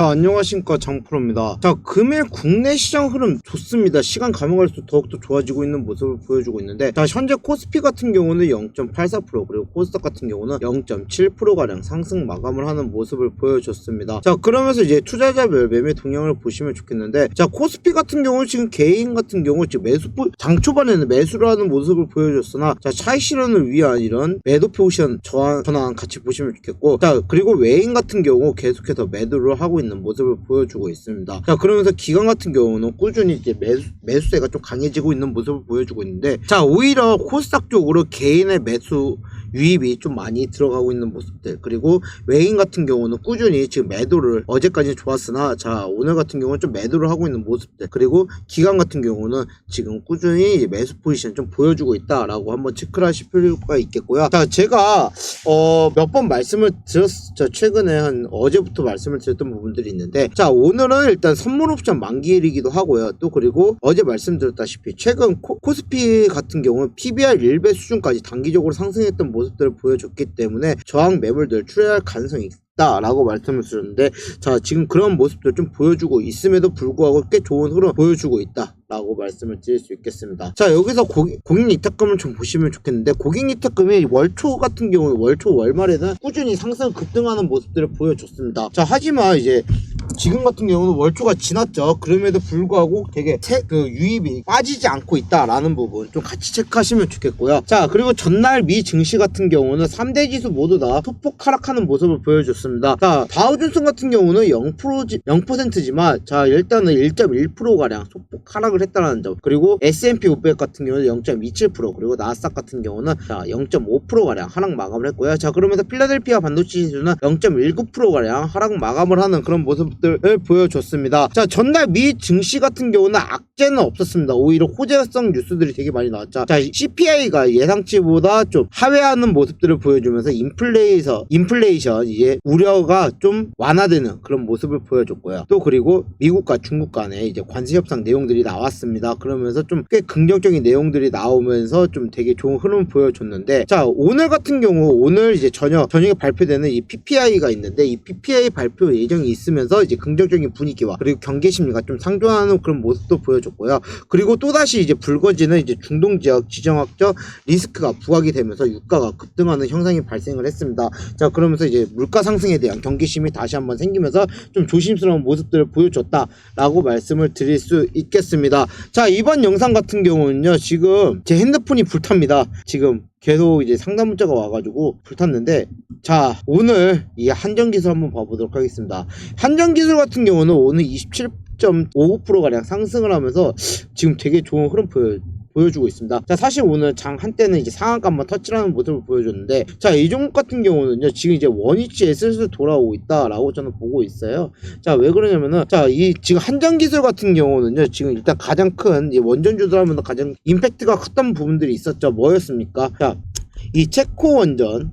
자, 안녕하십니까 장프로입니다. 자 금일 국내 시장 흐름 좋습니다. 시간 가면 갈수록 더욱더 좋아지고 있는 모습을 보여주고 있는데 자 현재 코스피 같은 경우는 0.84% 그리고 코스닥 같은 경우는 0.7% 가량 상승 마감을 하는 모습을 보여줬습니다. 자 그러면서 이제 투자자별 매매 동향을 보시면 좋겠는데 자 코스피 같은 경우는 지금 개인 같은 경우 지금 매수 포- 장 초반에는 매수를 하는 모습을 보여줬으나 자 차익 실현을 위한 이런 매도 포지션 저항 전환 같이 보시면 좋겠고 자 그리고 외인 같은 경우 계속해서 매도를 하고 있는 모습을 보여주고 있습니다. 자 그러면서 기관 같은 경우는 꾸준히 이제 매수 매수세가 좀 강해지고 있는 모습을 보여주고 있는데 자 오히려 코스닥 쪽으로 개인의 매수 유입이 좀 많이 들어가고 있는 모습들. 그리고 외인 같은 경우는 꾸준히 지금 매도를 어제까지 좋았으나 자 오늘 같은 경우는 좀 매도를 하고 있는 모습들. 그리고 기관 같은 경우는 지금 꾸준히 매수 포지션 좀 보여주고 있다라고 한번 체크를 하실 필요가 있겠고요. 자 제가 어 몇 번 말씀을 드렸죠 최근에 한 어제부터 말씀을 드렸던 부분들이 있는데 자 오늘은 일단 선물 옵션 만기일이기도 하고요. 또 그리고 어제 말씀드렸다시피 최근 코, 코스피 같은 경우는 PBR 1배 수준까지 단기적으로 상승했던 모습 들을 보여줬기 때문에 저항 매물들 출회할 가능성이 있다라고 말씀을 드렸는데 자 지금 그런 모습들 좀 보여주고 있음에도 불구하고 꽤 좋은 흐름 보여주고 있다. 라고 말씀을 드릴 수 있겠습니다. 자, 여기서 고객, 고객 이탁금을 좀 보시면 좋겠는데, 고객 이탁금이 월초 같은 경우는 월초 월말에는 꾸준히 상승 급등하는 모습들을 보여줬습니다. 자, 하지만 이제 지금 같은 경우는 월초가 지났죠. 그럼에도 불구하고 되게 세, 그 유입이 빠지지 않고 있다라는 부분 좀 같이 체크하시면 좋겠고요. 자, 그리고 전날 미 증시 같은 경우는 3대 지수 모두 다 소폭 하락하는 모습을 보여줬습니다. 자, 다우존스 같은 경우는 0%지, 0%지만 자, 일단은 1.1%가량 소폭 하락을 했다는 점. 그리고 S&P 500 같은 경우는 0.27% 그리고 나스닥 같은 경우는 자, 0.5%가량 하락 마감을 했고요. 자, 그러면서 필라델피아 반도체 지수는 0.19%가량 하락 마감을 하는 그런 모습들을 보여줬습니다. 자, 전날 미 증시 같은 경우는 악재는 없었습니다. 오히려 호재성 뉴스들이 되게 많이 나왔죠. 자, CPI가 예상치보다 좀 하회하는 모습들을 보여주면서 인플레이서, 인플레이션 이제 우려가 좀 완화되는 그런 모습을 보여줬고요. 또 그리고 미국과 중국 간에 이제 관세 협상 내용들이 나왔 습니다. 그러면서 좀 꽤 긍정적인 내용들이 나오면서 좀 되게 좋은 흐름을 보여줬는데 자 오늘 같은 경우 오늘 이제 저녁 저녁에 발표되는 이 PPI가 있는데 이 PPI 발표 예정이 있으면서 이제 긍정적인 분위기와 그리고 경계 심리가 좀 상존하는 그런 모습도 보여줬고요. 그리고 또 다시 이제 불거지는 이제 중동 지역 지정학적 리스크가 부각이 되면서 유가가 급등하는 현상이 발생을 했습니다. 자 그러면서 이제 물가 상승에 대한 경계심이 다시 한번 생기면서 좀 조심스러운 모습들을 보여줬다라고 말씀을 드릴 수 있겠습니다. 자 이번 영상 같은 경우는요 지금 제 핸드폰이 불탑니다. 지금 계속 이제 상담 문자가 와가지고 불탔는데 자 오늘 이 한정 기술 한번 봐보도록 하겠습니다. 한정 기술 같은 경우는 오늘 27.59% 가량 상승을 하면서 지금 되게 좋은 흐름 보여. 보여주고 있습니다. 자, 사실 오늘 장 한때는 이제 상한가 한번 터치라는 모습을 보여줬는데, 자, 이 종목 같은 경우는요, 지금 이제 원위치에 슬슬 돌아오고 있다라고 저는 보고 있어요. 자, 왜 그러냐면은, 자, 이 지금 한정 기술 같은 경우는요, 지금 일단 가장 큰, 이 원전주들 하면 가장 임팩트가 컸던 부분들이 있었죠. 뭐였습니까? 자, 이 체코 원전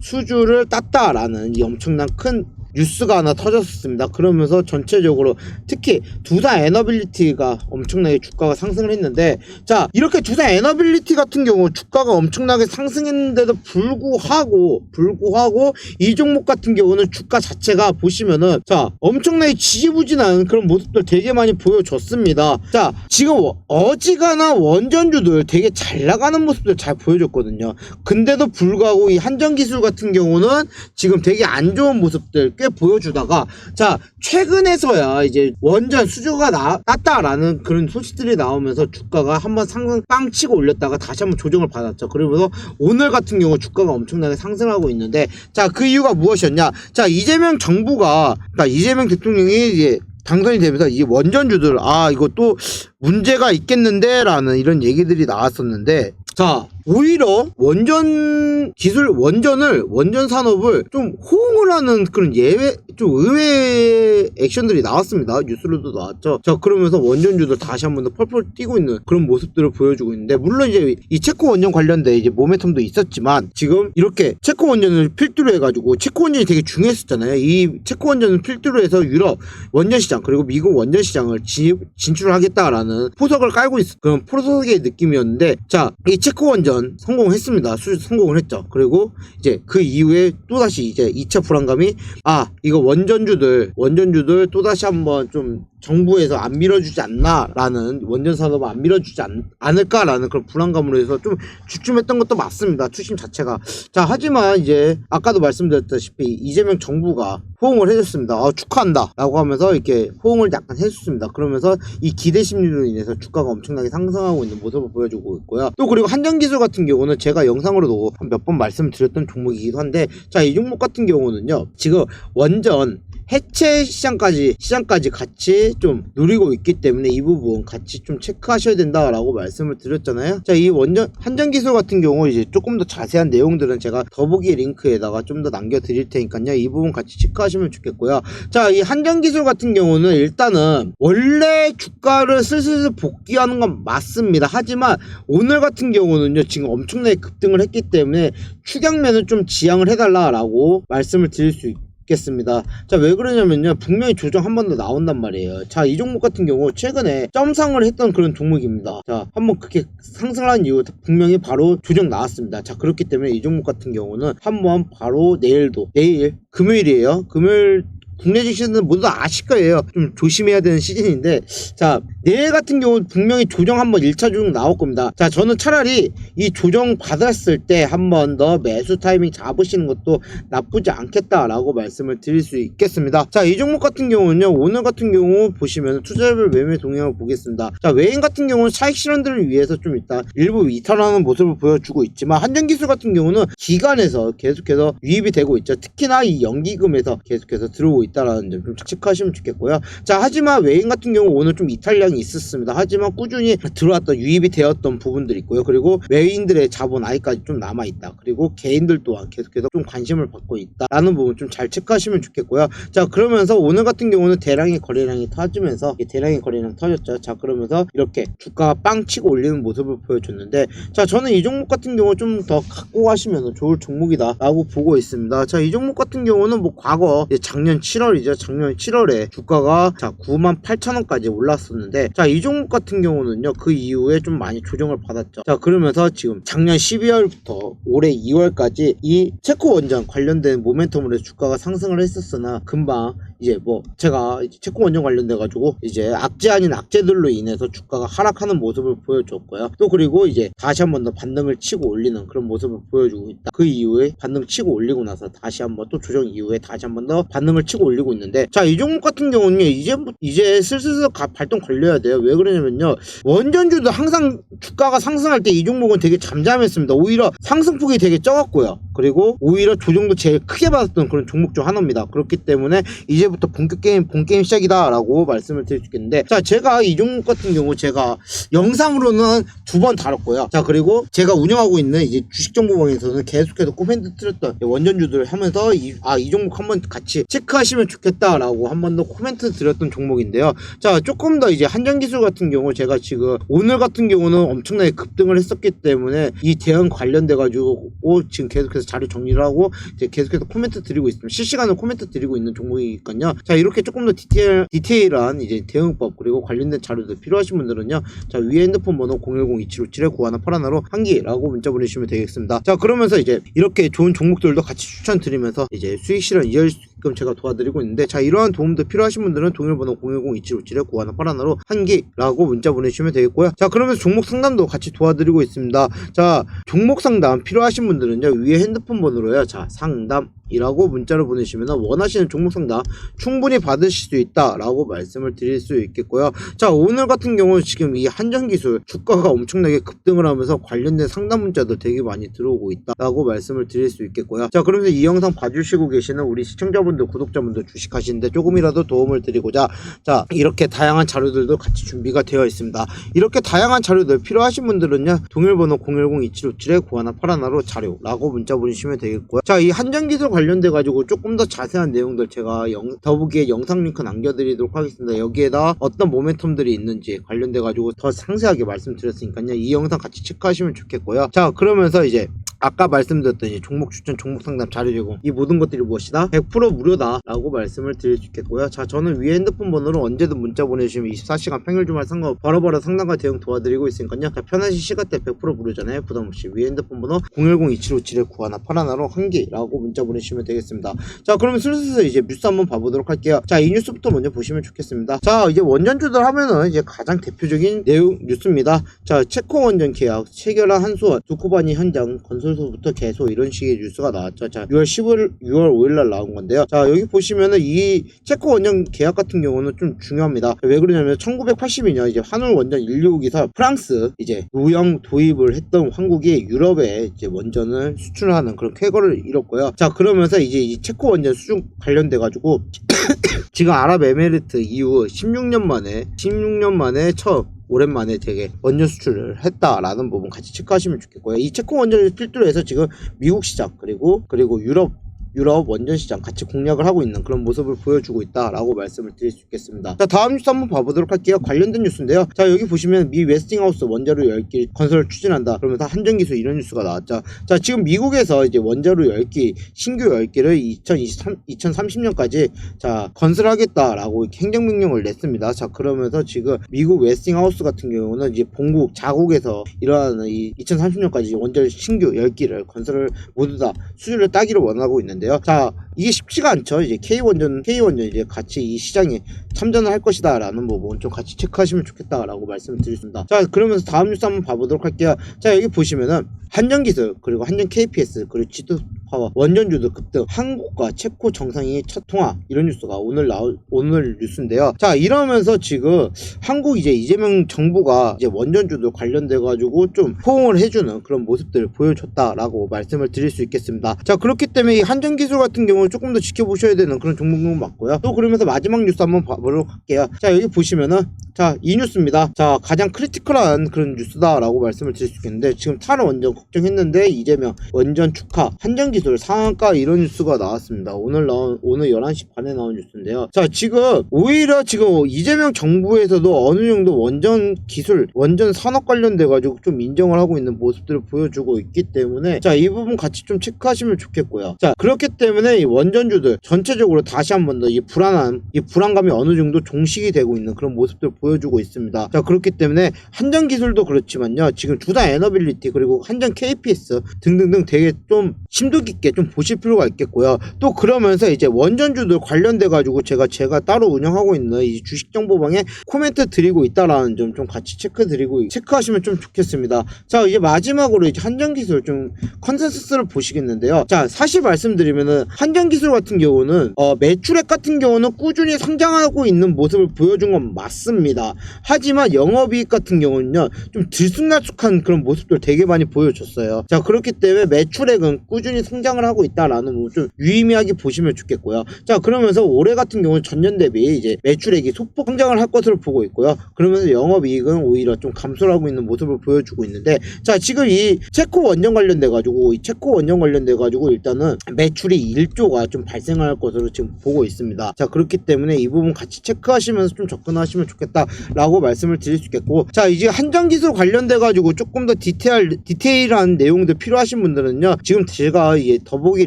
수주를 땄다라는 이 엄청난 큰 뉴스가 하나 터졌습니다. 그러면서 전체적으로 특히 두산 에너빌리티가 엄청나게 주가가 상승을 했는데 자 이렇게 두산 에너빌리티 같은 경우 주가가 엄청나게 상승했는데도 불구하고 불구하고 이 종목 같은 경우는 주가 자체가 보시면은 자 엄청나게 지지부진한 그런 모습들 되게 많이 보여줬습니다. 자 지금 어지간한 원전주들 되게 잘 나가는 모습들 잘 보여줬거든요. 근데도 불구하고 이 한전기술 같은 경우는 지금 되게 안 좋은 모습들 꽤 보여주다가 자 최근에서야 이제 원전 수주가 나, 땄다라는 그런 소식들이 나오면서 주가가 한번 상승 빵 치고 올렸다가 다시 한번 조정을 받았죠. 그러면서 오늘 같은 경우 주가가 엄청나게 상승하고 있는데 자 그 이유가 무엇이었냐? 자 이재명 정부가 그러니까 이재명 대통령이 이제 당선이 되면서 이 원전주들 아 이거 또 문제가 있겠는데라는 이런 얘기들이 나왔었는데 자 오히려 원전 기술 원전을 원전 산업을 좀 호응을 하는 그런 예외 좀 의외 액션들이 나왔습니다. 뉴스로도 나왔죠. 자 그러면서 원전주들 다시 한 번 더 펄펄 뛰고 있는 그런 모습들을 보여주고 있는데 물론 이제 이 체코 원전 관련된 이제 모멘텀도 있었지만 지금 이렇게 체코 원전을 필두로 해가지고 체코 원전이 되게 중요했었잖아요. 이 체코 원전을 필두로 해서 유럽 원전 시장 그리고 미국 원전 시장을 지- 진출하겠다라는 포석을 깔고 있 그런 포석의 느낌이었는데 자 이 체코 원전 완전 성공했습니다. 수주 성공을 했죠. 그리고 이제 그 이후에 또다시 이제 2차 불안감이 아 이거 원전주들 원전주들 또다시 한번 좀 정부에서 안 밀어주지 않나라는 원전 산업을 안 밀어주지 않, 않을까라는 그런 불안감으로 해서 좀 주춤했던 것도 맞습니다. 추심 자체가 자 하지만 이제 아까도 말씀드렸다시피 이재명 정부가 호응을 해줬습니다. 아, 축하한다 라고 하면서 이렇게 호응을 약간 해줬습니다. 그러면서 이 기대 심리로 인해서 주가가 엄청나게 상승하고 있는 모습을 보여주고 있고요. 또 그리고 한전기술 같은 경우는 제가 영상으로도 몇 번 말씀드렸던 종목이기도 한데 자 이 종목 같은 경우는요 지금 원전 해체 시장까지 시장까지 같이 좀 누리고 있기 때문에 이 부분 같이 좀 체크하셔야 된다라고 말씀을 드렸잖아요. 자, 이 원전 한전 기술 같은 경우 이제 조금 더 자세한 내용들은 제가 더보기 링크에다가 좀 더 남겨 드릴 테니까요. 이 부분 같이 체크하시면 좋겠고요. 자, 이 한전 기술 같은 경우는 일단은 원래 주가를 슬슬 복귀하는 건 맞습니다. 하지만 오늘 같은 경우는요. 지금 엄청나게 급등을 했기 때문에 추경면을 좀 지양을 해달라라고 말씀을 드릴 수 있 겠습니다. 자, 왜 그러냐면요. 분명히 조정 한 번 더 나온단 말이에요. 자, 이 종목 같은 경우 최근에 점상을 했던 그런 종목입니다. 자, 한번 그렇게 상승한 이후 분명히 바로 조정 나왔습니다. 자, 그렇기 때문에 이 종목 같은 경우는 한번 바로 내일도 내일 금요일이에요. 금요일 국내 주식은 모두 다 아실 거예요. 좀 조심해야 되는 시즌인데, 자, 내일 같은 경우 분명히 조정 한번 1차 조정 나올 겁니다. 자, 저는 차라리 이 조정 받았을 때 한 번 더 매수 타이밍 잡으시는 것도 나쁘지 않겠다라고 말씀을 드릴 수 있겠습니다. 자, 이 종목 같은 경우는요, 오늘 같은 경우 보시면 투자별 매매 동향을 보겠습니다. 자, 외인 같은 경우는 차익 실현들을 위해서 좀 일단 일부 이탈하는 모습을 보여주고 있지만, 한전 기술 같은 경우는 기간에서 계속해서 유입이 되고 있죠. 특히나 이 연기금에서 계속해서 들어오고 있다라는 점좀 체크하시면 좋겠고요. 자, 하지만 외인 같은 경우 오늘 좀 이탈량이 있었습니다. 하지만 꾸준히 들어왔던 유입이 되었던 부분들이 있고요. 그리고 외인들의 자본 아직까지 좀 남아 있다. 그리고 개인들 또한 계속해서 좀 관심을 받고 있다라는 부분 좀 잘 체크하시면 좋겠고요. 자, 그러면서 오늘 같은 경우는 대량의 거래량이 터지면서 대량의 거래량 터졌죠. 자, 그러면서 이렇게 주가가 빵 치고 올리는 모습을 보여줬는데, 자, 저는 이 종목 같은 경우 좀 더 갖고 가시면 좋을 종목이다라고 보고 있습니다. 자, 이 종목 같은 경우는 뭐 과거 작년 7월이죠. 작년 7월에 주가가 자 9만 8천 원까지 올랐었는데 자 이 종목 같은 경우는요 그 이후에 좀 많이 조정을 받았죠. 자 그러면서 지금 작년 12월부터 올해 2월까지 이 체코 원전 관련된 모멘텀으로 주가가 상승을 했었으나 금방 이제 뭐 제가 체코 원전 관련돼 가지고 이제 악재 아닌 악재들로 인해서 주가가 하락하는 모습을 보여줬고요. 또 그리고 이제 다시 한 번 더 반등을 치고 올리는 그런 모습을 보여주고 있다. 그 이후에 반등 치고 올리고 나서 다시 한번 또 조정 이후에 다시 한번 더 반등을 치고 올리고 있는데 자 이 종목 같은 경우는 이제 이제 슬슬 가- 발동 걸려야 돼요. 왜 그러냐면요 원전주도 항상 주가가 상승할 때 이 종목은 되게 잠잠했습니다. 오히려 상승폭이 되게 적었고요. 그리고 오히려 조정도 제일 크게 받았던 그런 종목 중 하나입니다. 그렇기 때문에 이제부터 본격 게임 본 게임 시작이다라고 말씀을 드릴 수 있겠는데 자 제가 이 종목 같은 경우 제가 영상으로는 두 번 다뤘고요. 자 그리고 제가 운영하고 있는 이제 주식정보방에서는 계속해서 코멘트 틀었던 원전주들을 하면서 이, 아, 이 종목 한번 같이 체크하시면 좋겠다라고 한 번 더 코멘트 드렸던 종목인데요. 자 조금 더 이제 한전기술 같은 경우 제가 지금 오늘 같은 경우는 엄청나게 급등을 했었기 때문에 이 대응 관련돼 가지고 지금 계속해서 자료 정리를 하고 이제 계속해서 코멘트 드리고 있습니다. 실시간으로 코멘트 드리고 있는 종목이니까요. 자 이렇게 조금 더 디테일 디테일한 이제 대응법 그리고 관련된 자료들 필요하신 분들은요. 자 위에 핸드폰 번호 010-2757-9181로 한기라고 문자 보내주시면 되겠습니다. 자 그러면서 이제 이렇게 좋은 종목들도 같이 추천드리면서 이제 수익 실현 이어질 수 있게끔 제가 도와드리고 있는데 자 이러한 도움도 필요하신 분들은 동일번호 010-2757-9181로 한기라고 문자 보내주시면 되겠고요. 자 그러면서 종목 상담도 같이 도와드리고 있습니다. 자 종목 상담 필요하신 분들은요 위에 핸드폰 번호로요. 자 상담 이라고 문자를 보내시면 원하시는 종목 상담 충분히 받으실 수 있다라고 말씀을 드릴 수 있겠고요. 자 오늘 같은 경우는 지금 이 한전기술 주가가 엄청나게 급등을 하면서 관련된 상담 문자도 되게 많이 들어오고 있다라고 말씀을 드릴 수 있겠고요. 자 그러면서 이 영상 봐주시고 계시는 우리 시청자분들 구독자분들 주식하시는데 조금이라도 도움을 드리고자 자 이렇게 다양한 자료들도 같이 준비가 되어 있습니다. 이렇게 다양한 자료들 필요하신 분들은요 동일번호 010-2757-9181로 자료라고 문자 보내시면 되겠고요. 자 이 한전기술 관련 돼 가지고 조금 더 자세한 내용들 제가 영, 더보기에 영상 링크 남겨드리도록 하겠습니다. 여기에다 어떤 모멘텀들이 있는지 관련돼 가지고 더 상세하게 말씀드렸으니까요. 이 영상 같이 체크하시면 좋겠고요. 자 그러면서 이제 아까 말씀드렸던 이 종목 추천, 종목 상담 자료 제공 이 모든 것들이 무엇이다? 100% 무료다 라고 말씀을 드릴 수 있겠고요. 자, 저는 위에 핸드폰 번호로 언제든 문자 보내주시면 24시간 평일 주말 상관 바로바로 상담과 대응 도와드리고 있으니까요. 자, 편하신 시간대 100% 무료잖아요. 부담 없이 위에 핸드폰 번호 010-2757-91 81로 한기라고 문자 보내주시면 되겠습니다. 자, 그러면 슬슬 이제 뉴스 한번 봐보도록 할게요. 자, 이 뉴스부터 먼저 보시면 좋겠습니다. 자, 이제 원전주들 하면은 이제 가장 대표적인 내용 뉴스입니다. 자, 체코 원전 계약 체결한 한수원 두코바니 현장 건설 소부터 개소 이런 식의 뉴스가 나왔죠. 자, 6월 10일, 6월 5일 날 나온 건데요. 자, 여기 보시면은 이 체코 원전 계약 같은 경우는 좀 중요합니다. 왜 그러냐면 1982년 이제 한울 원전 1호기사 프랑스 이제 노영 도입을 했던 한국이 유럽에 이제 원전을 수출하는 그런 쾌거를 이뤘고요. 자, 그러면서 이제 이 체코 원전 수중 관련돼 가지고 지금 아랍에미리트 이후 16년 만에 16년 만에 처음 오랜만에 되게 원전 수출을 했다라는 부분 같이 체크하시면 좋겠고요. 이 체코 원전을 필두로 해서 지금 미국 시장 그리고 그리고 유럽 유럽 원전 시장 같이 공략을 하고 있는 그런 모습을 보여주고 있다라고 말씀을 드릴 수 있겠습니다. 자 다음 뉴스 한번 봐보도록 할게요. 관련된 뉴스인데요. 자 여기 보시면 미 웨스팅하우스 원자로 10기 건설을 추진한다. 그러면서 한전기술 이런 뉴스가 나왔죠. 자 지금 미국에서 이제 원자로 10기 신규 10기를 2023 2030년까지 자 건설하겠다라고 행정명령을 냈습니다. 자 그러면서 지금 미국 웨스팅하우스 같은 경우는 이제 본국 자국에서 일어나는 이 2030년까지 원자로 신규 10기를 건설을 모두 다 수주를 따기를 원하고 있는데 요. 자, 이게 쉽지가 않죠. 이제 K원전, K원전 이제 같이 이 시장에 참전을 할 것이다라는 부분 좀 같이 체크하시면 좋겠다라고 말씀을 드렸습니다. 자, 그러면서 다음 뉴스 한번 봐보도록 할게요. 자, 여기 보시면은 한전기술, 그리고 한전 KPS, 그리고 지도 파워, 원전주도 급등, 한국과 체코 정상이 첫 통화 이런 뉴스가 오늘 나올 오늘 뉴스인데요. 자 이러면서 지금 한국 이제 이재명 정부가 이제 원전주도 관련돼 가지고 좀 포옹을 해주는 그런 모습들을 보여줬다라고 말씀을 드릴 수 있겠습니다. 자 그렇기 때문에 이 한전기술 같은 경우는 조금 더 지켜보셔야 되는 그런 종목은 맞고요. 또 그러면서 마지막 뉴스 한번 봐보도록 할게요. 자 여기 보시면은 자 이 뉴스입니다. 자 가장 크리티컬한 그런 뉴스다라고 말씀을 드릴 수 있겠는데 지금 탈원 원전 걱정했는데 이재명 원전 축하 한전기술 상한가 이런 뉴스가 나왔습니다. 오늘 나온 오늘 11시 반에 나온 뉴스인데요. 자 지금 오히려 지금 이재명 정부에서도 어느 정도 원전 기술 원전 산업 관련돼 가지고 좀 인정을 하고 있는 모습들을 보여주고 있기 때문에 자 이 부분 같이 좀 체크하시면 좋겠고요. 자 그렇기 때문에 이 원전주들 전체적으로 다시 한번 더 이 불안한 이 불안감이 어느 정도 종식이 되고 있는 그런 모습들을 보여주고 있습니다. 자 그렇기 때문에 한전 기술도 그렇지만요. 지금 두산 에너빌리티 그리고 한전 KPS 등등등 되게 좀 심도 깊게 좀 보실 필요가 있겠고요. 또 그러면서 이제 원전주들 관련돼 가지고 제가 제가 따로 운영하고 있는 이 주식 정보방에 코멘트 드리고 있다라는 점 좀 같이 체크 드리고 체크하시면 좀 좋겠습니다. 자 이제 마지막으로 이제 한전 기술 좀 컨센서스를 보시겠는데요. 자 사실 말씀드리면은 한전 기술 같은 경우는 어, 매출액 같은 경우는 꾸준히 성장하고 있는 모습을 보여준 건 맞습니다. 하지만 영업이익 같은 경우는요 좀 들쑥날쑥한 그런 모습들 되게 많이 보여줬 어요. 자 그렇기 때문에 매출액은 꾸준히 성장을 하고 있다라는 좀 유의미하게 보시면 좋겠고요. 자 그러면서 올해 같은 경우는 전년 대비 이제 매출액이 소폭 성장을 할 것으로 보고 있고요. 그러면서 영업이익은 오히려 좀 감소를 하고 있는 모습을 보여주고 있는데 자 지금 이 체코 원전 관련돼 가지고 이 체코 원전 관련돼 가지고 일단은 매출이 1조가 좀 발생할 것으로 지금 보고 있습니다. 자 그렇기 때문에 이 부분 같이 체크하시면서 좀 접근하시면 좋겠다라고 말씀을 드릴 수 있겠고 자 이제 한전 기술 관련돼 가지고 조금 더 디테일 디테일 한 내용들 필요하신 분들은요 지금 제가 이 더보기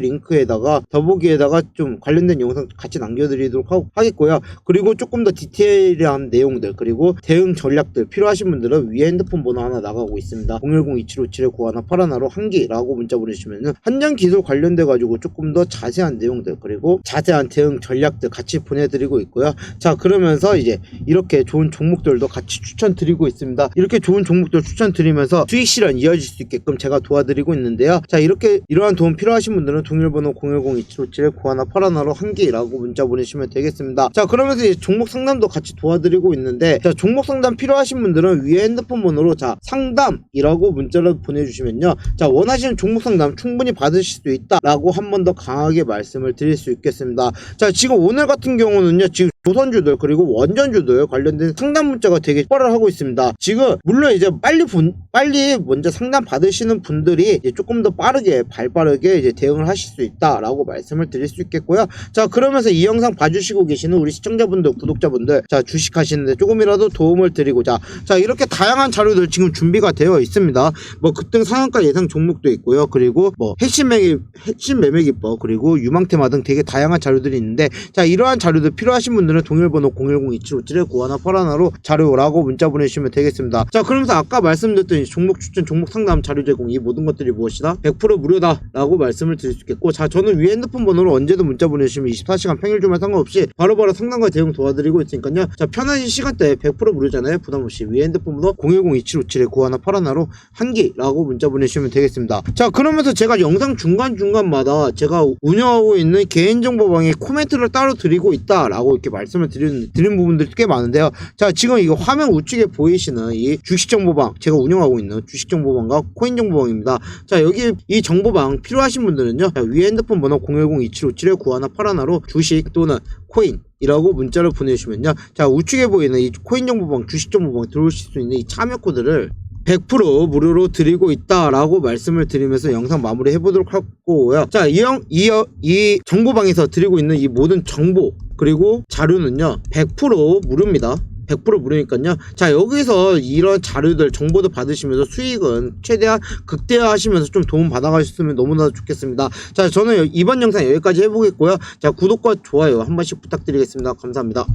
링크에다가 더보기에다가 좀 관련된 영상 같이 남겨드리도록 하, 하겠고요. 그리고 조금 더 디테일한 내용들 그리고 대응 전략들 필요하신 분들은 위에 핸드폰 번호 하나 나가고 있습니다. 010-2757-91 81로 한기라고 문자 보내주시면은 한전 기술 관련돼 가지고 조금 더 자세한 내용들 그리고 자세한 대응 전략들 같이 보내드리고 있고요. 자 그러면서 이제 이렇게 좋은 종목들도 같이 추천드리고 있습니다. 이렇게 좋은 종목들 추천드리면서 수익 실현 이어질 수 있게 끔 제가 도와드리고 있는데요. 자 이렇게 이러한 도움 필요하신 분들은 동일번호 010-2757-91 81로 한기라고 문자 보내시면 되겠습니다. 자 그러면서 이제 종목 상담도 같이 도와드리고 있는데 자 종목 상담 필요하신 분들은 위에 핸드폰 번호로 자 상담이라고 문자를 보내주시면요. 자 원하시는 종목 상담 충분히 받으실 수 있다라고 한 번 더 강하게 말씀을 드릴 수 있겠습니다. 자 지금 오늘 같은 경우는요 지금 조선주들 그리고 원전주들 관련된 상담 문자가 되게 폭발을 하고 있습니다. 지금 물론 이제 빨리 분 빨리 먼저 상담 받으시는 분들이 조금 더 빠르게 발빠르게 이제 대응을 하실 수 있다라고 말씀을 드릴 수 있겠고요. 자 그러면서 이 영상 봐주시고 계시는 우리 시청자분들 구독자분들 자 주식하시는데 조금이라도 도움을 드리고자 자 이렇게 다양한 자료들 지금 준비가 되어 있습니다. 뭐 급등 상한가 예상 종목도 있고요. 그리고 뭐 핵심 매매 핵심 매매 기법 그리고 유망테마 등 되게 다양한 자료들이 있는데 자 이러한 자료들 필요하신 분들은 동일번호 010-2757-9181로 자료라고 문자 보내주시면 되겠습니다. 자 그러면서 아까 말씀드렸던 이 종목 추천 종목 상담 자료 제공 이 모든 것들이 무엇이다? 100% 무료다 라고 말씀을 드릴 수 있겠고 자 저는 위 핸드폰 번호로 언제든 문자 보내주시면 24시간 평일 주말 상관없이 바로바로 상담과 대응 도와드리고 있으니까요. 자 편하신 시간대에 100% 무료잖아요. 부담 없이 위 핸드폰 번호 010-2757-9181로 한기라고 문자 보내주시면 되겠습니다. 자 그러면서 제가 영상 중간중간마다 제가 운영하고 있는 개인정보방에 코멘트를 따로 드리고 있다라고 이렇게 말 씀을 드리는, 드린 부분들이 꽤 많은데요. 자 지금 이거 화면 우측에 보이시는 이 주식정보방 제가 운영하고 있는 주식정보방과 코인정보방입니다. 자 여기 이 정보방 필요하신 분들은요. 자, 위 핸드폰 번호 010-2757-9181로 주식 또는 코인 이라고 문자를 보내주시면요. 자, 우측에 보이는 이 코인 정보방, 주식 정보방 들어오실 수 있는 이 참여 코드를 100% 무료로 드리고 있다라고 말씀을 드리면서 영상 마무리 해보도록 하고요. 자, 이, 영, 이, 여- 이 정보방에서 드리고 있는 이 모든 정보, 그리고 자료는요, 100% 무료입니다. 100% 무료니까요. 자, 여기서 이런 자료들, 정보도 받으시면서 수익은 최대한 극대화하시면서 좀 도움 받아가셨으면 너무나 좋겠습니다. 자, 저는 이번 영상 여기까지 해보겠고요. 자, 구독과 좋아요 한 번씩 부탁드리겠습니다. 감사합니다.